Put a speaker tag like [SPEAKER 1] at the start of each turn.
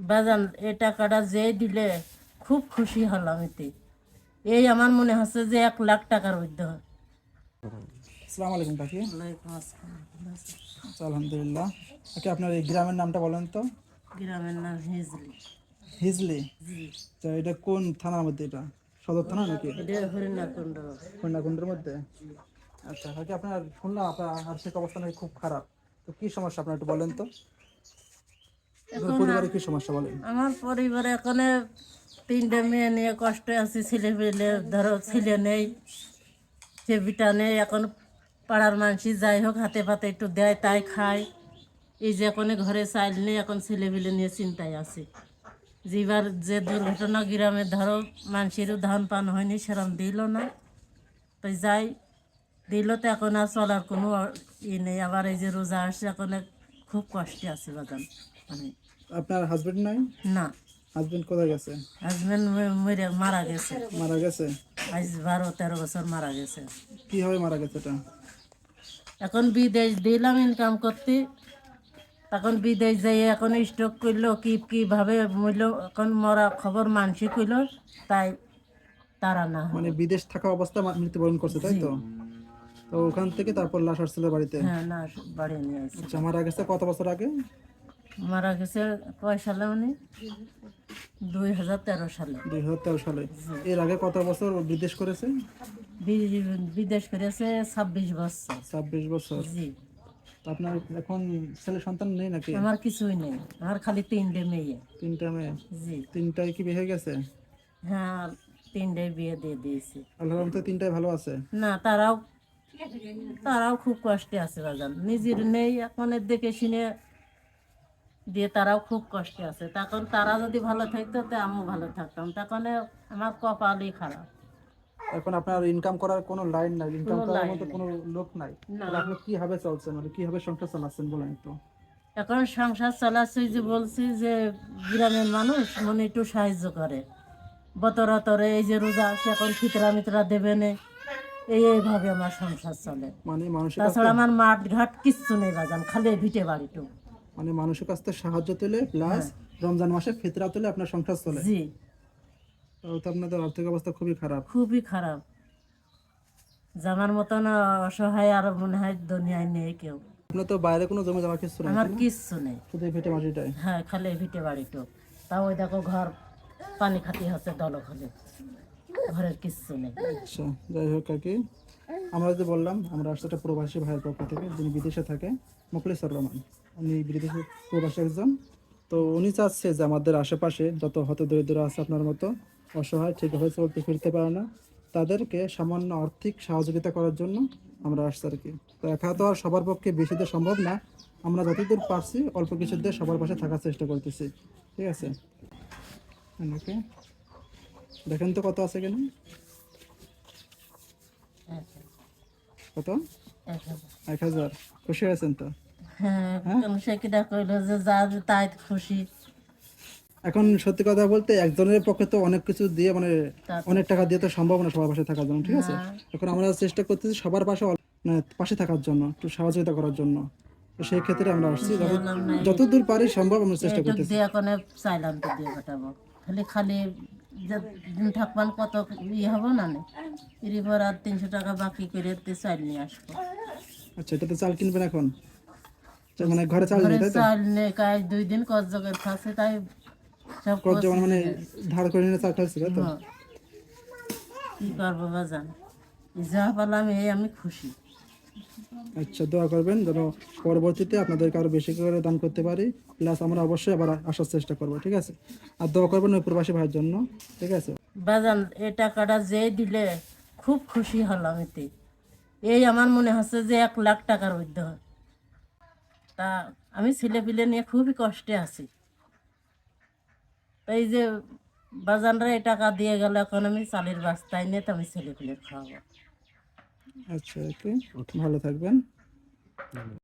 [SPEAKER 1] বাজান এ টাকাটা যে দিলে খুব খুশি হলাম এতে। এই আমার মনে হচ্ছে যে এক লাখ টাকার উদ্যোগ
[SPEAKER 2] আসসালামু আলাইকুম কাকি আচ্ছা, আলহামদুলিল্লাহ। কাকি আপনার এই গ্রামের নামটা বলেন তো।
[SPEAKER 1] গ্রামের নাম হিজলি।
[SPEAKER 2] হিজলি?
[SPEAKER 1] জি।
[SPEAKER 2] আচ্ছা এটা কোন থানার মধ্যে এটা? সদর থানা নাকি?
[SPEAKER 1] এটা হরিণাকুণ্ড।
[SPEAKER 2] কন্যাকুণ্ডের মধ্যে? আচ্ছা কাকি আপনার শুনলাম আপনার আর্থিক অবস্থা নাকি খুব খারাপ। তো কি সমস্যা আপনার একটু বলেন তো। আপনার পরিবারে কি সমস্যা বলেন?
[SPEAKER 1] আমার পরিবারে এখানে তিনটে মেয়ে নিয়ে কষ্ট আছি ছেলে পেলে ধরো ছেলে নেই চেবিটা নেই এখন পাড়ার মানুষই যাই হোক হাতে পাতে একটু দেয় তাই খায়। এই যে এখন ঘরে চাইল নেই এখন ছেলে পেলে নিয়ে চিন্তায় আছে। যেবার যে দুর্ঘটনা গ্রামে ধরো মানুষেরও ধান পান হয়নি সেরম দিল না। তাই যাই দিল তো এখন আর চলার কোনো ই নেই। আবার এই যে রোজা আসছে এখন খুব কষ্টে আছে বাগান। আমি
[SPEAKER 2] আপনার হাজবেন্ড নাই?
[SPEAKER 1] না।
[SPEAKER 2] হাজবেন্ড কোথায় গেছে?
[SPEAKER 1] হাজবেন্ড মরে মারা গেছে।
[SPEAKER 2] মারা গেছে?
[SPEAKER 1] আজ বারো তেরো বছর মারা গেছে।
[SPEAKER 2] কীভাবে মারা গেছে এটা?
[SPEAKER 1] এখন বিদেশ দিলাম ইনকাম করতে। তখন বিদেশ যাই এখন স্টক করল কি কীভাবে মূল্য এখন মরা খবর মানসি কইল তাই তারা না
[SPEAKER 2] মানে বিদেশ থাকা অবস্থা মৃত্যুবরণ করছে তাই তো? তো ওখান থেকে তারপর লাশ আসছিল বাড়িতে?
[SPEAKER 1] হ্যাঁ না বাড়ি নিয়ে আসছে।
[SPEAKER 2] আচ্ছা মারা গেছে কত বছর আগে?
[SPEAKER 1] মারা গেছে কয় সালে উনি? দুই হাজার তেরো সালে।
[SPEAKER 2] দুই হাজার তেরো সালে। এর আগে কত বছর বিদেশ করেছে?
[SPEAKER 1] বিদেশ করেছে ছাব্বিশ বছর।
[SPEAKER 2] ছাব্বিশ বছর।
[SPEAKER 1] জি।
[SPEAKER 2] আপনার এখন ছেলে সন্তান নেই নাকি?
[SPEAKER 1] আমার কিছুই নেই। আমার খালি তিনটে মেয়ে।
[SPEAKER 2] তিনটা মেয়ে?
[SPEAKER 1] জি।
[SPEAKER 2] তিনটাই কি বিয়ে হয়ে গেছে?
[SPEAKER 1] হ্যাঁ তিনটে বিয়ে দিয়ে দিয়েছি।
[SPEAKER 2] আল্লাহর তিনটাই ভালো আছে?
[SPEAKER 1] না তারাও তারাও খুব কষ্টে আছে বাজান। নিজের নেই এখন দেখে শুনে দিয়ে তারাও খুব কষ্টে আছে। তখন তারা যদি ভালো থাকতো তো আমিও ভালো থাকতাম। তখন আমার কপালই খারাপ।
[SPEAKER 2] এখন আপনার ইনকাম করার কোনো লাইন নাই। ইনকাম করার মতো কোনো লোক নাই। তাহলে আপনি কীভাবে চলছেন? মানে কীভাবে সংসার চালাচ্ছেন বলেন একটু
[SPEAKER 1] এখন সংসার চালাচ্ছি যে বলছি যে গ্রামের মানুষ মনে একটু সাহায্য করে। বতরা তরে এই যে রোজা আসে এখন ফিতরা মিতরা দেবে নে। এই এইভাবে আমার সংসার চলে।
[SPEAKER 2] মানে
[SPEAKER 1] তাছাড়া আমার মাঠ ঘাট কিচ্ছু নেই বাজান খালি ভিটে বাড়িটু
[SPEAKER 2] মানে মানুষের কাছ থেকে সাহায্য তুলে প্লাস রমজান মাসে ফিতরা তুলে আপনার সংসার চলে।
[SPEAKER 1] জি।
[SPEAKER 2] তাহলে তো আপনাদের আর্থিক অবস্থা খুবই খারাপ।
[SPEAKER 1] খুবই খারাপ। জামার মতন অসহায় আর মনে হয় দুনিয়ায় নেই কেউ।
[SPEAKER 2] আপনার তো বাইরে কোনো জমি জমা কিছু নাই
[SPEAKER 1] আমার কিচ্ছু নেই।
[SPEAKER 2] শুধু এই ভিটে মাটিটাই।
[SPEAKER 1] হ্যাঁ খালি এই ভিটে বাড়িটু তাও ওই দেখো ঘর পানি খাতি হচ্ছে দলক হলে ঘরের কিচ্ছু নেই।
[SPEAKER 2] আচ্ছা যাই হোক আর কি। আমরা যে বললাম, আমরা আসছে একটা প্রবাসী ভাইয়ের পক্ষ থেকে যিনি বিদেশে থাকে মুখলিসর রহমান। উনি বিদেশে প্রবাসী একজন। তো উনি চাচ্ছে যে আমাদের আশেপাশে যত হত দরিদ্র আছে আপনার মতো, অসহায় ঠিকভাবে চলতে, ফিরতে পারে না, তাদেরকে সামান্য আর্থিক সহযোগিতা করার জন্য আমরা আসছি আর কি। তো একা তো আর সবার পক্ষে বেশি দিয়ে সম্ভব না। আমরা যতদূর পারছি, অল্প কিছু দিয়ে সবার পাশে থাকার চেষ্টা করতেছি। ঠিক আছে? ওকে দেখেন তো কত আছে কেন? কত?
[SPEAKER 1] এক হাজার।
[SPEAKER 2] খুশি হয়েছেন তো?
[SPEAKER 1] হ্যাঁ কোন সে কিনা কইলো যে যা তাই খুশি।
[SPEAKER 2] এখন সত্যি কথা বলতে একজনের পক্ষে তো অনেক কিছু দিয়ে মানে অনেক টাকা দিয়ে তো সম্ভব না সবার পাশে থাকার জন্য ঠিক আছে?
[SPEAKER 1] হ্যাঁ।
[SPEAKER 2] এখন আমরা চেষ্টা করতেছি সবার পাশে মানে পাশে থাকার জন্য একটু সহযোগিতা করার জন্য। তো সেই ক্ষেত্রে আমরা আসছি যতদূর পারি সম্ভব আমরা চেষ্টা করতেছি।
[SPEAKER 1] খালি খালি দিন থাকবান কত ইয়ে হব না এরপর আর তিনশো টাকা বাকি করে তে চাইল নিয়ে আসব।
[SPEAKER 2] আচ্ছা এটাতে চাল কিনবেন এখন? আচ্ছা, মানে ঘরে চাল নেই
[SPEAKER 1] চাল নেই কাজ দুই দিন কত জগের খাচ্ছে তাই সব
[SPEAKER 2] কত মানে ধার করে নিয়ে চাল খাচ্ছি তো।
[SPEAKER 1] কি করব বাজান যা পালাম এই আমি খুশি।
[SPEAKER 2] আচ্ছা দোয়া করবেন যেন পরবর্তীতে আপনাদেরকে আরও বেশি করে দান করতে পারি। প্লাস আমরা অবশ্যই আবার আসার চেষ্টা করব, ঠিক আছে? আর দোয়া করবেন ওই প্রবাসী ভাইয়ের জন্য, ঠিক আছে?
[SPEAKER 1] বাজান এই টাকাটা যে দিলে খুব খুশি হলাম এতে। এই আমার মনে হচ্ছে যে এক লাখ টাকার উদ্যোগ তা আমি ছেলে পিলে নিয়ে খুবই কষ্টে আছি। এই যে বাজানরা এই টাকা দিয়ে গেল, এখন আমি চালের বাস্তায় নিয়ে তো আমি ছেলে পিলের খাওয়াবো।
[SPEAKER 2] আচ্ছা ওকে। ভালো থাকবেন।